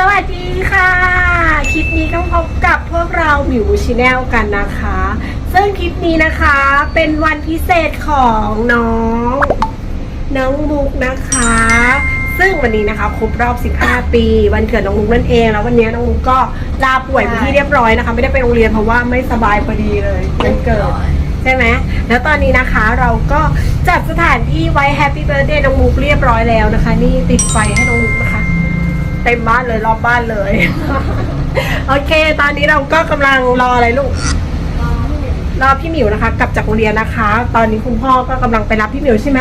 สวัสดีค่ะ คลิปนี้ก็พบกับพวกเราหมิวชแนลกันนะคะ ซึ่งคลิปนี้นะคะเป็นวันพิเศษของน้อง น้องมุกนะคะ ซึ่งวันนี้นะคะครบรอบ 15 ปี วันเกิดน้องมุกนั่นเอง แล้ววันนี้น้องมุกก็ลาป่วยเป็นที่เรียบร้อยนะคะ ไม่ได้ไปโรงเรียนเพราะว่าไม่สบายพอดีเลยวันเกิดใช่ไหมแล้วตอนนี้นะคะเราก็จัดสถานที่ไว้แฮปปี้เบิร์ดเดย์น้องมุกเรียบร้อยแล้วนะคะ นี่ติดไฟให้น้องมุก เต็มบ้านเลยรอบบ้านเลย โอเค ตอนนี้เราก็กำลังรออะไรลูก รอพี่หมิวนะคะกลับจากโรงเรียนนะคะ ตอนนี้คุณพ่อก็กำลังไปรับพี่หมิวใช่ไหม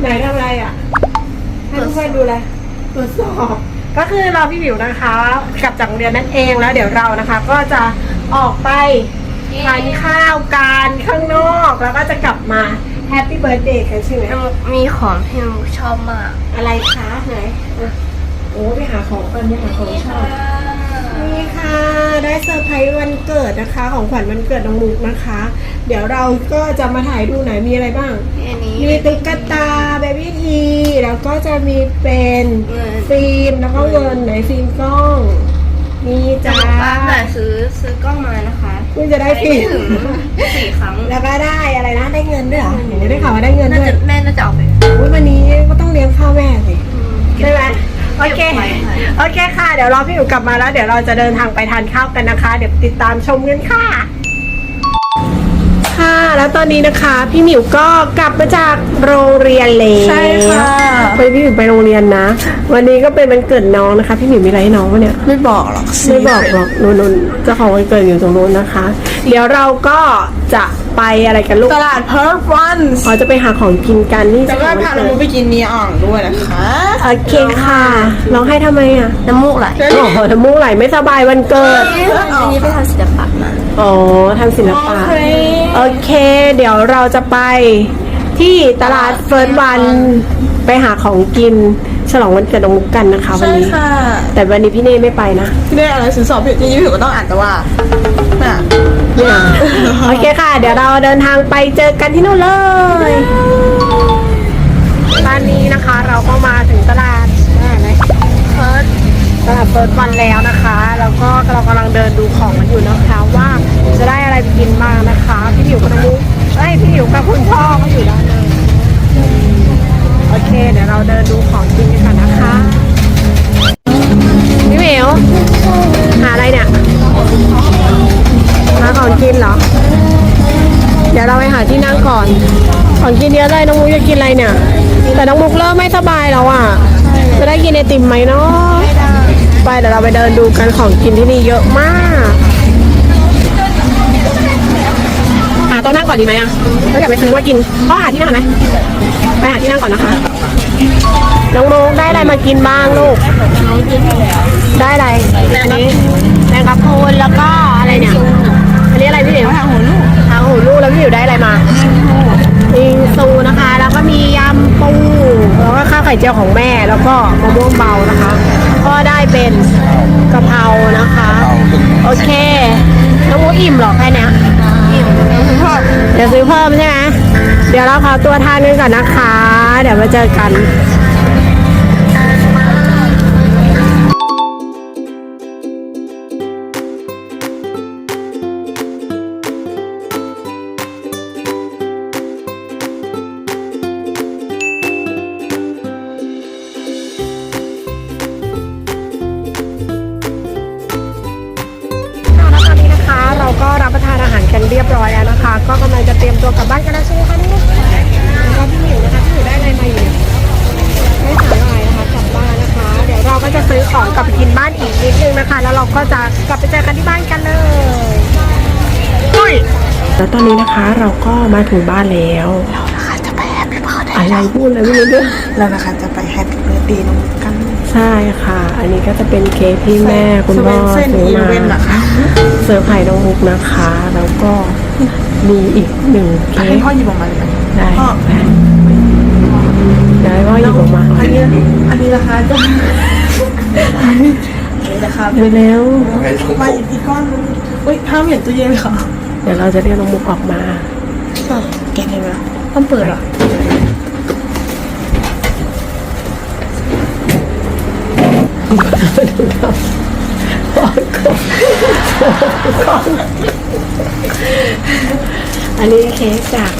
ไหนทำอะไรอะให้เพื่อนๆดูเลยตรวจสอบก็คือรอพี่หมิวนะคะ กลับจากโรงเรียนนั่นเองแล้วเดี๋ยวเรานะคะ ก็จะออกไปทานข้าวกันข้างนอกแล้วก็จะกลับมาแฮปปี้เบิร์ดเดย์กันใช่ไหมมีของที่มุกชอบมาก อะไรคะไหน อะโอ้ไปหาของกันไปหาของชอบนี่ค่ะได้เซอร์ไพรส์วันเกิดนะคะ ของขวัญวันเกิดน้องมุกนะคะ เดี๋ยวเราก็จะมาถ่ายดูไหนมีอะไรบ้าง อันนี้มีตุ๊กตาเบบี้ทีแล้วก็จะมีเป็นเงินฟิล์มแล้วก็เงินไหนฟิล์มกล้องนี่จ้าบ้านแต่ซื้อซื้อกล้องมานะคะคุณจะได้ฟิล์มถึงสี่ครั้งแล้วก็ได้อะไรนะได้เงินด้วยเหรอเห็นได้ข่าวว่าได้เงินน่าด้วยจะแม่น่าจะเอาไปอุ๊ยวันนี้ก็ต้องเลี้ยงข้าวแม่สิใช่ไหม โอเคก็บไว้ค่ะโอเคค่ะ เดี๋ยวรอพี่หนูกลับมาแล้ว เดี๋ยวเราจะเดินทางไปทานข้าวกันนะคะ เดี๋ยวติดตามชมกันค่ะ ค่ะ แล้วตอนนี้นะคะ พี่หมิวก็กลับมาจากโรงเรียนแล้วใช่ค่ะไปพี่หมิวไปโรงเรียนนะ วันนี้ก็เป็นวันเกิดน้องนะคะ พี่หมิวมีอะไรให้น้องวะเนี่ย ไม่บอกหรอกไม่บอกหรอกนุ่นๆเจ้าของวันเกิดอยู่ตรงนู้นนะคะ เดี๋ยวเราก็จะ ไปอะไรกันลูกตลาดเพิร์ฟวันอ๋อจะไปหาของกินกันนี่แต่เจ้าขว่าองวันพาเกิน้องดมุกไปกินนีอ่องด้วยนะคะโอเคค่ะร้องให้ทำไมอะน้ำมูกไหลโอ้โหน้ำมูกไหลไม่สบายวันเกิด อันนี้ไปทำศิลปะมาอ๋อทำศิลปะ โอเค เดี๋ยวเราจะไปที่ตลาดเฟิร์สวันไปหาของกิน ฉลองวันเกิดน้องมุกกันนะคะวันใช่นี้ ค่ะแต่วันนี้พี่เน่ไม่ไปนะที่ได้อะไรสินสอบผิดจริงๆผิดก็ต้องอ่านแต่ว่าน่ะไม่เอาโอเคค่ะ เดี๋ยวเราเดินทางไปเจอกันที่นู่นเลย ตอนนี้นะคะเราก็มาถึงตลาดอะไรเพิร์ดตลาดเฟิร์สวันแล้วนะคะ แล้วก็เรากำลังเดินดูของกันอยู่นะคะว่าจะได้อะไรไปกินบ้างนะคะ พี่หมิวกับน้องมุกเอ้ยพี่หมิวกับคุณพ่อก็อยู่ด้านหนึง โอเค เดี๋ยวเราเดินดูของกินกันก่อนนะคะพี่หมิวหาอะไรเนี่ยหาของกินเหรอ เดี๋ยวเราไปหาที่นั่งก่อน ของกินเยอะเลยน้องมุกจะกินอะไรเนี่ย แต่น้องมุกเริ่มไม่สบายแล้วอะจะได้กินไอติมไหมเนาะไปเดี๋ยวเราไปเดินดูกันของกินที่นี่เยอะมากหาโต๊ะนั่งก่อนดีไหมอะแล้วอยากไปซื้อว่ากินก็หาที่นั่งไหม ไปหาที่นั่งก่อนนะคะน้องมุกได้อะไรมากินบ้างลูก ได้อะไรอันนี้แมงกะพรุนแล้วก็อะไรเนี่ย อันนี้อะไรพี่เหลียวทางหูลูกทางหูลูกแล้วพี่เหลียวได้อะไรมาปิงซูนะคะ แล้วก็มียำปูแล้วก็ข้าวไข่เจียวของแม่แล้วก็มะม่วงเบานะคะ ก็ได้เป็นกะเพรานะคะ โอเค น้องมูอิ่มเหรอแค่เนี้ยอิ่มเดี๋ยวซื้อเพิ่มใช่ไหม เดี๋ยวเราขอตัวทานกันก่อนนะคะ เดี๋ยวมาเจอกันค่ะตอนนี้นะคะเราก็รับประทานอาหารกันเรียบร้อยแล้วนะคะ ก็กำลังจะเตรียมตัวกลับบ้านกันแล้วใช่ไหมคะนี่แล้วก็พี่หมิวนะคะพี่หมิวได้อะไรมาอยู่ได้สาหร่ายนะคะกลับบ้านนะคะ เดี๋ยวเราก็จะซื้อของกลับไปกินบ้านอีกนิดนึงนะคะ แล้วเราก็จะกลับไปเจอกันที่บ้านกันเลยอุ้ยแล้วตอนนี้นะคะเราก็มาถึงบ้านแล้วเรานะคะจะไปแฮปปี้เบิร์ดอะไรพูดเลยไม่รู้เรื่องแล้วนะคะจะไปแฮปปี้เบิร์ดเดย์น้องกัน ใช่ค่ะ อันนี้ก็จะเป็นเค้กที่แม่คุณพ่อเส้นซื้ออีมาเวนต์นะคะเซอร์ไพรส์น้องมุกนะคะ แล้วก็มีอีกหนึ่งเค้ให้กพ่อหยิบออกมาเลยไหมได้พ่อเดี๋ยวให้พ่อหยิบออกมาอันนี้อันนี้ราคาจะอันนี้ราคาไปแล้วมาอีกอีกก้อนนึงอุ้ยห้ามเห็นตู้เย็นค่ะเดี๋ยวเราจะเรียกน้องมุกออกมาแกะเลยไหมต้องเปิดเห ออันนี้เค้กจาก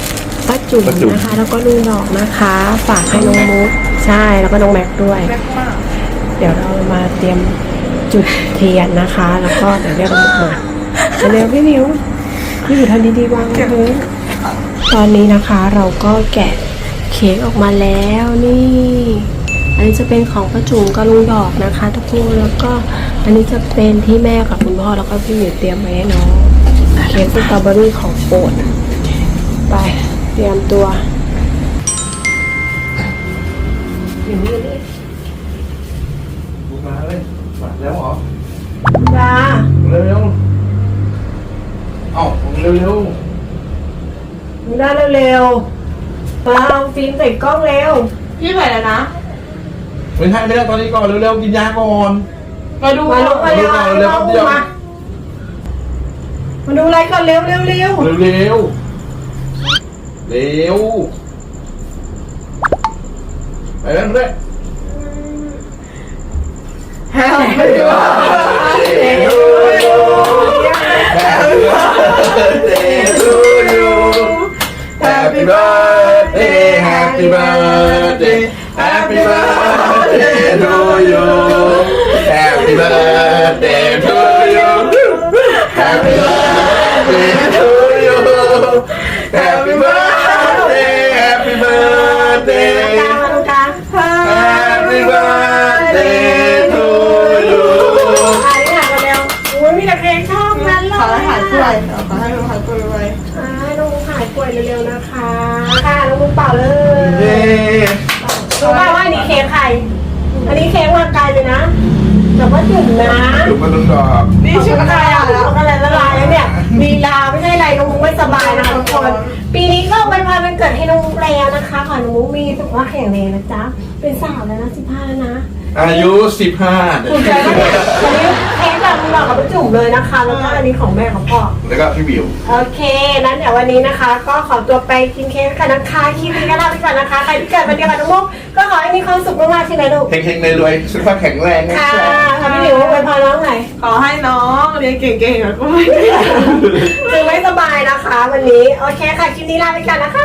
ป้าจุ๋มนะคะ แล้วก็ลุงดอกนะคะ ฝากให้น้องมุกใช่แล้วก็น้องแม็กด้วยแม็กมากเดี๋ยวเรามาเตรียมจุดเทียนนะคะ แล้วก็เดี๋ยวเรียกน้องมุกมาเร็วพี่มิวพี่อยู่ทำดีๆวางพื้นตอนนี้นะคะเราก็แกะเค้กออกมาแล้วนี่ อันนี้จะเป็นของป้าจุ๋มกับลุงดอกนะคะ ทุกคนแล้วก็อันนี้จะเป็นที่แม่กับคุณพ่อแล้วก็พี่หมิวเตรียมไว้ให้น้องเค้กสตรอเบอรี่ของโปรดไปเตรียมตัวหมิวนี่บุกมาเลยมาแล้วเหรอจ้าเร็วๆเอ้าเร็วมึงได้เร็วๆมาเอาฟิล์มใส่กล้องเร็วยี่ไหวแล้วนะๆ ไม่ใช่ไม่ได้ตอนนี้ก่อนเร็วๆกินยาก่อนมาดูมาลุกมาเร็วเอาเร็วเอาเดี๋ยวมา มาดูอะไรก่อนเร็วเร็วเร็วเร็วๆเร็วไปเรื่อยแฮปปี้เบิร์ด Happy birthday Happy birthday Happy birthday to you Happy birthday to you Happy birthday to you Happy birthday Happy กลาง birthday มาตรงกลาง Happy birthday to you อ่านนี่หนักเร็วโอ้ยมีแต่เพลงชอบนั้นเลยขอให้หายป่วยขอให้หายป่วยไวอ่าให้น้องมุกหายป่วยเร็วๆนะคะค่ะน้องมุกเป่าเลย เย้ รู้ป่าวว่าอันนี้เค้กใคร อันนี้เค้กวางไกลเลยนะ แต่ว่าจุ่มนะถูกมาต้องดอกนี่ชุดอะไรอะช็อกโกแลตละลายแล้วเนี่ยลีลาไม่ใช่อะไรน้องมุกไม่สบายนะคะทุกคน ปีนี้ก็ไว้พรวันเกิดให้น้องมุกแล้วนะคะขอให้น้องมุกมีสุขภาพแข็งแรงนะจ๊ะเป็นสาวแล้วนะสิบห้าแล้วนะอายุ 15ภูมิใจปะเนี่ยวันนี้เค้กแบบมึงหลอกกับป้าจุ่มเลยนะคะ แล้วก็อันนี้ของแม่ของพ่อ แล้วก็พี่บิว โอเค นั้นเดี๋ยววันนี้นะคะ ก็ขอตัวไปกินเค้กกันนะคะคลิปนี้ก็ลาไปก่อนนะคะ ใครที่เกิดวันเดียวกับน้องมุกก็ขอให้มีความสุขมากๆใช่ไหมลูก เฮงๆในรวยสุขภาพแข็งแรงนะค่ะจ๊ะทำให้หนูไว้พรน้องหน่อยขอให้น้องเรียนเก่งๆแล้วก็ไม่คือไม่สบายนะคะ วันนี้ โอเคค่ะ คลิปนี้ลาไปก่อนนะคะ